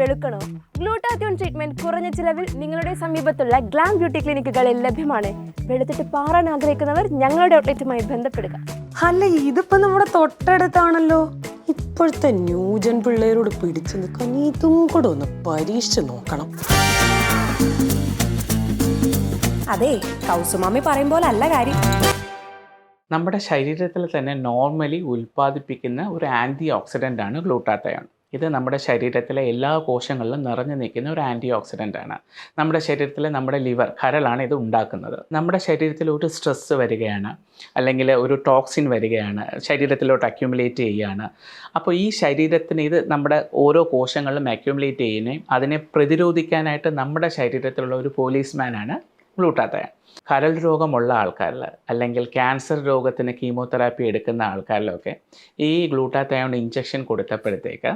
വെളുക്കണോ? Glutathione treatment കുറഞ്ഞ ചിലവിൽ നിങ്ങളുടെ സമീപത്തുള്ള ഗ്ലാം ബ്യൂട്ടി ക്ലിനിക്കുകളിൽ ലഭ്യമാണ്. വെളുത്തിട്ട് പാറാൻ ആഗ്രഹിക്കുന്നവർ ഞങ്ങളുടെ ഔട്ട്ലെറ്റുമായി ബന്ധപ്പെടുക. അല്ല ഇതിപ്പോ നമ്മുടെ തൊട്ടടുത്താണല്ലോ. ഇപ്പോഴത്തെ ന്യൂജൻ പിള്ളേരോട് പിടിച്ചു നിൽക്കാൻ ഇതും കൂടെ ഒന്ന് പരീക്ഷ നോക്കണം. അതെ കൗസുമാമി പറയും പോലെ അല്ല കാര്യം. നമ്മുടെ ശരീരത്തിൽ തന്നെ നോർമലി ഉൽപ്പാദിപ്പിക്കുന്ന ഒരു ആന്റി ഓക്സിഡന്റ് ആണ് ഗ്ലൂട്ടാത്തയോൺ ഇത് നമ്മുടെ ശരീരത്തിലെ എല്ലാ കോശങ്ങളിലും നിറഞ്ഞു നിൽക്കുന്ന ഒരു ആന്റി ഓക്സിഡന്റ് ആണ്. നമ്മുടെ ശരീരത്തിലെ നമ്മുടെ ലിവർ കരളാണ് ഇത് ഉണ്ടാക്കുന്നത്. നമ്മുടെ ശരീരത്തിൽ ഒരു സ്ട്രെസ്സ് വരികയാണ് അല്ലെങ്കിൽ ഒരു ടോക്സിൻ വരികയാണ് ശരീരത്തിലോട്ട് അക്യുമുലേറ്റ് ചെയ്യുകയാണ്. അപ്പോൾ ഈ ശരീരത്തിന് ഇത് നമ്മുടെ ഓരോ കോശങ്ങളിലും അക്യുമുലേറ്റ് ചെയ്യുകയും അതിനെ പ്രതിരോധിക്കാനായിട്ട് നമ്മുടെ ശരീരത്തിലുള്ള ഒരു പോലീസ്മാനാണ് ഗ്ലൂട്ടാത്തയോൺ കരൾ രോഗമുള്ള ആൾക്കാരിൽ അല്ലെങ്കിൽ ക്യാൻസർ രോഗത്തിന് കീമോതെറാപ്പി എടുക്കുന്ന ആൾക്കാരിലൊക്കെ ഈ ഗ്ലൂട്ടാത്തയോൺ ഇഞ്ചക്ഷൻ കൊടുത്തപ്പോഴത്തേക്ക്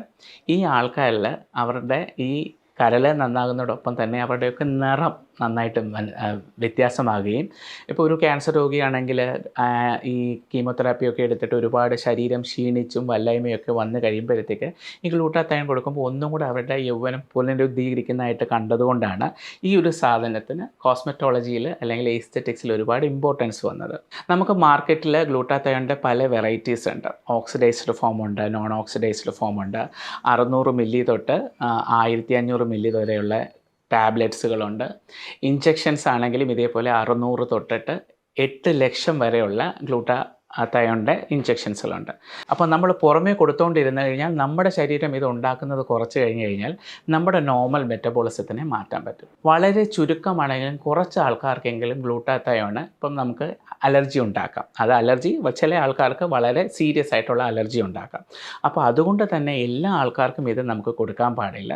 ഈ ആൾക്കാരിൽ അവരുടെ ഈ കരൾ നന്നാകുന്നതോടൊപ്പം തന്നെ അവരുടെയൊക്കെ നിറം നന്നായിട്ട് വ്യത്യാസമാകുകയും. ഇപ്പോൾ ഒരു ക്യാൻസർ രോഗിയാണെങ്കിൽ ഈ കീമോതെറാപ്പിയൊക്കെ എടുത്തിട്ട് ഒരുപാട് ശരീരം ക്ഷീണിച്ചും വല്ലായ്മയൊക്കെ വന്നു കഴിയുമ്പോഴത്തേക്ക് ഈ ഗ്ലൂട്ടാത്തയോൺ കൊടുക്കുമ്പോൾ ഒന്നും കൂടെ അവരുടെ യൗവനം പുനരുദ്ധീകരിക്കുന്നതായിട്ട് കണ്ടതുകൊണ്ടാണ് ഈ ഒരു സാധനത്തിന് കോസ്മെറ്റോളജിയിൽ അല്ലെങ്കിൽ എസ്തെറ്റിക്സിൽ ഒരുപാട് ഇമ്പോർട്ടൻസ് വന്നത്. നമുക്ക് മാർക്കറ്റിൽ ഗ്ലൂട്ടാത്തയോണിന്റെ പല വെറൈറ്റീസ് ഉണ്ട്. ഓക്സിഡൈസ്ഡ് ഫോം ഉണ്ട് നോൺ ഓക്സിഡൈസ്ഡ് ഫോം ഉണ്ട്. അറുന്നൂറ് മില്ലി തൊട്ട് ആയിരത്തി അഞ്ഞൂറ് മില്ലി വരെയുള്ള ടാബ്ലറ്റ്സുകളുണ്ട്. ഇഞ്ചെക്ഷൻസ് ആണെങ്കിലും ഇതേപോലെ അറുന്നൂറ് തൊട്ടിട്ട് എട്ട് ലക്ഷം വരെയുള്ള ഗ്ലൂട്ടാ തയോണിന്റെ ഇഞ്ചെക്ഷൻസുകളുണ്ട് അപ്പോൾ നമ്മൾ പുറമേ കൊടുത്തുകൊണ്ടിരുന്നു കഴിഞ്ഞാൽ നമ്മുടെ ശരീരം ഇത് ഉണ്ടാക്കുന്നത് കുറച്ച് കഴിഞ്ഞ് കഴിഞ്ഞാൽ നമ്മുടെ നോർമൽ മെറ്റബോളിസത്തിനെ മാറ്റാൻ പറ്റും. വളരെ ചുരുക്കമാണെങ്കിലും കുറച്ച് ആൾക്കാർക്കെങ്കിലും ഗ്ലൂട്ടാത്തയോണ് ഇപ്പം നമുക്ക് അലർജി ഉണ്ടാക്കാം. അത് അലർജി ചില ആൾക്കാർക്ക് വളരെ സീരിയസ് ആയിട്ടുള്ള അലർജി ഉണ്ടാക്കാം. അപ്പോൾ അതുകൊണ്ട് തന്നെ എല്ലാ ആൾക്കാർക്കും ഇത് നമുക്ക് കൊടുക്കാൻ പാടില്ല.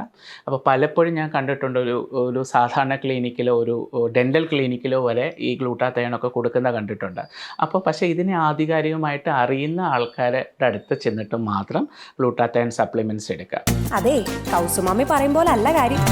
അപ്പോൾ പലപ്പോഴും ഞാൻ കണ്ടിട്ടുണ്ട് ഒരു ഒരു സാധാരണ ക്ലിനിക്കിലോ ഒരു ഡെന്റൽ ക്ലിനിക്കിലോ വരെ ഈ ഗ്ലൂട്ടാത്തയോണൊക്കെ കൊടുക്കുന്ന കണ്ടിട്ടുണ്ട്. അപ്പോൾ പക്ഷേ ഇതിനെ ആധികാരികമായിട്ട് അറിയുന്ന ആൾക്കാരുടെ അടുത്ത് ചെന്നിട്ട് മാത്രം ഗ്ലൂട്ടാത്തൈൻ സപ്ലിമെന്റ്സ് എടുക്കുക. അതെ കൗസുമാമി പറയും പോലെ അല്ല കാര്യം.